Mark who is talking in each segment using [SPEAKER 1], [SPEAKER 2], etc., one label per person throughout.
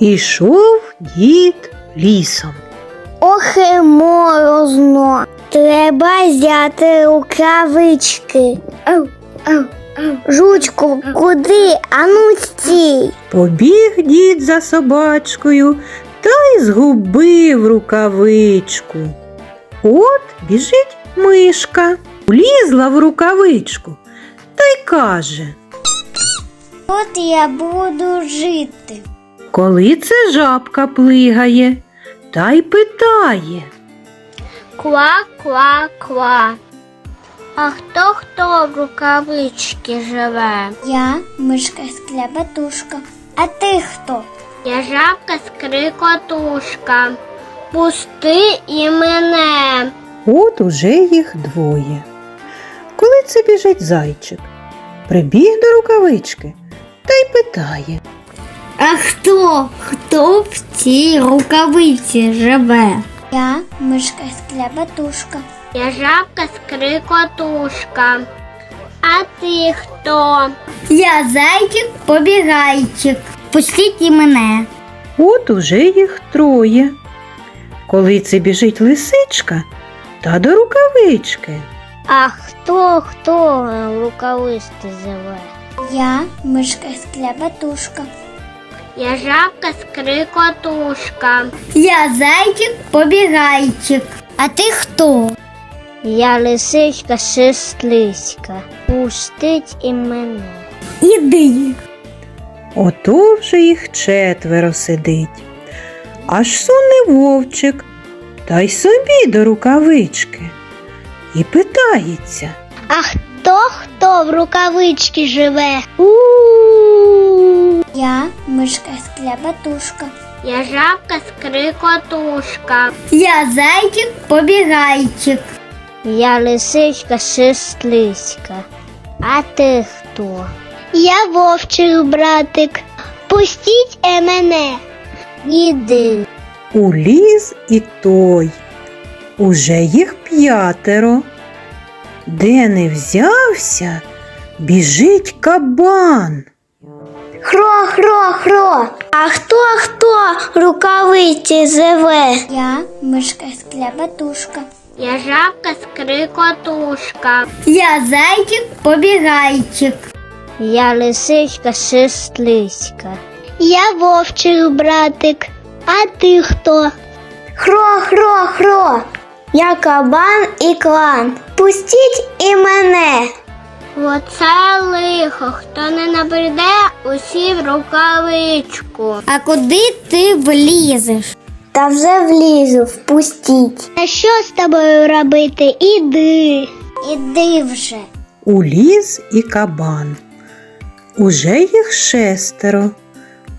[SPEAKER 1] Ішов дід лісом.
[SPEAKER 2] Ох і морозно. Треба взяти рукавички. Ау, ау, ау. Жучку, куди? Ану стій.
[SPEAKER 1] Побіг дід за собачкою та й згубив рукавичку. От біжить мишка, влізла в рукавичку та й каже,
[SPEAKER 2] От я буду жити.
[SPEAKER 1] коли це жабка плигає, та й питає.
[SPEAKER 2] Ква-ква-ква. А хто хто в рукавички живе? Я мишка склябатушка. А ти хто? Я жабка скрикотушка. Пусти і мене.
[SPEAKER 1] От уже їх двоє. Коли це біжить зайчик, прибіг до рукавички та й питає.
[SPEAKER 2] А хто? Хто в цій рукавиці живе? Я мишка склябатушка. Я жабка скрикотушка. А ти хто? Я зайчик побігайчик. Пустіть і мене.
[SPEAKER 1] От уже їх троє. Коли це біжить лисичка та до рукавички.
[SPEAKER 2] А хто хто в рукависті живе? Я мишка склябатушка. Я жабка скрикотушка. Я зайчик побігайчик. А ти хто? Я лисичка шестлиська. Пустить і мене. Іди.
[SPEAKER 1] Ото вже їх четверо сидить. Аж суне вовчик, та й собі до рукавички. І питається.
[SPEAKER 2] А хто хто в рукавички живе? у Я мишка склябатушка. Я жабка скрикотушка. Я зайчик побігайчик. Я лисичка шестлиська. А ти хто? Я вовчик братик. Пустіть е мене. Іди.
[SPEAKER 1] У ліс і той. Уже їх п'ятеро. Де не взявся, біжить кабан.
[SPEAKER 2] Хро, хро, хро. А хто хто рукавиці живе? Я мишка склябатушка. Я жабка скрикотушка. Я зайчик побігайчик. Я лисичка шестлиська. Я вовчик братик. А ти хто? Хро, хро, хро. Я кабан і клан. Пустіть і мене. Оце лихо, хто не набреде, усі в рукавичку. А куди ти влізеш? Та вже влізу, впустіть. А що з тобою робити? Іди. Іди вже.
[SPEAKER 1] У ліс і кабан. Уже їх шестеро.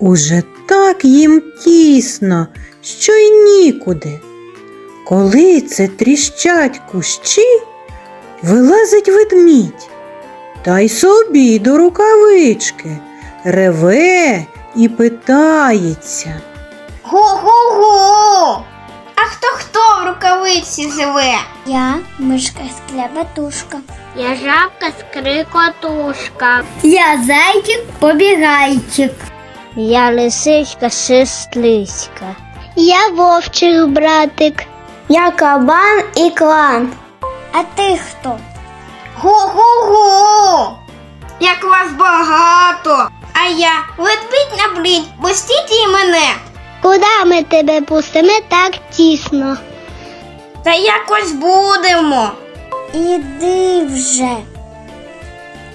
[SPEAKER 1] Уже так їм тісно, що й нікуди. Коли це тріщать кущі, вилазить ведмідь, та й собі до рукавички, реве і питається.
[SPEAKER 3] Го-го-го! А хто хто в рукавиці живе?
[SPEAKER 2] Я мишка склябатушка. Я жабка скрикотушка. Я зайчик побігайчик. Я лисичка шестлиська. Я вовчик братик. Я кабан і клан. А ти хто?
[SPEAKER 3] Го-го-го! Як вас багато! А я ведмідь на блін, пустіть і мене.
[SPEAKER 2] Куди ми тебе пустимо так тісно?
[SPEAKER 3] Та якось будемо.
[SPEAKER 2] Іди вже.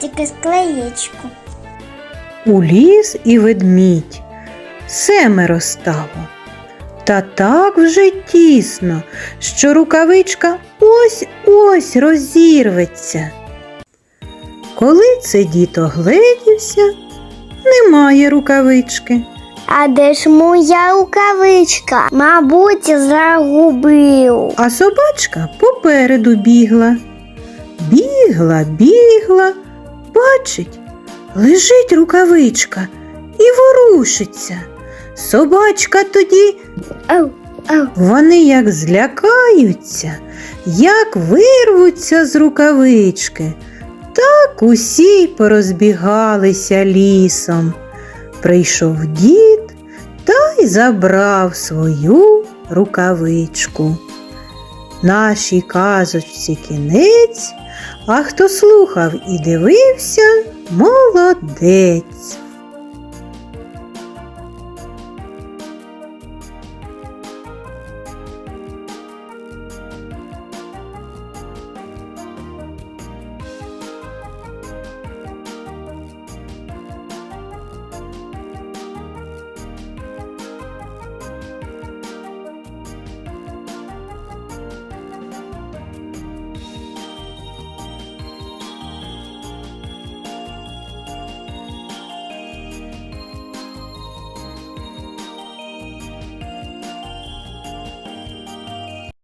[SPEAKER 2] Тільки склеєчку.
[SPEAKER 1] У ліс і ведмідь. Семеро стало. Та так вже тісно, що рукавичка ось-ось розірветься. Коли це дід огледівся, немає рукавички.
[SPEAKER 2] А де ж моя рукавичка? Мабуть, загубив.
[SPEAKER 1] А собачка попереду бігла. Бігла, бігла, бачить, лежить рукавичка і ворушиться. Собачка тоді
[SPEAKER 2] Ау, ау.
[SPEAKER 1] Вони як злякаються, як вирвуться з рукавички, так усі порозбігалися лісом. Прийшов дід та й забрав свою рукавичку. Нашій казочці кінець, а хто слухав і дивився, молодець.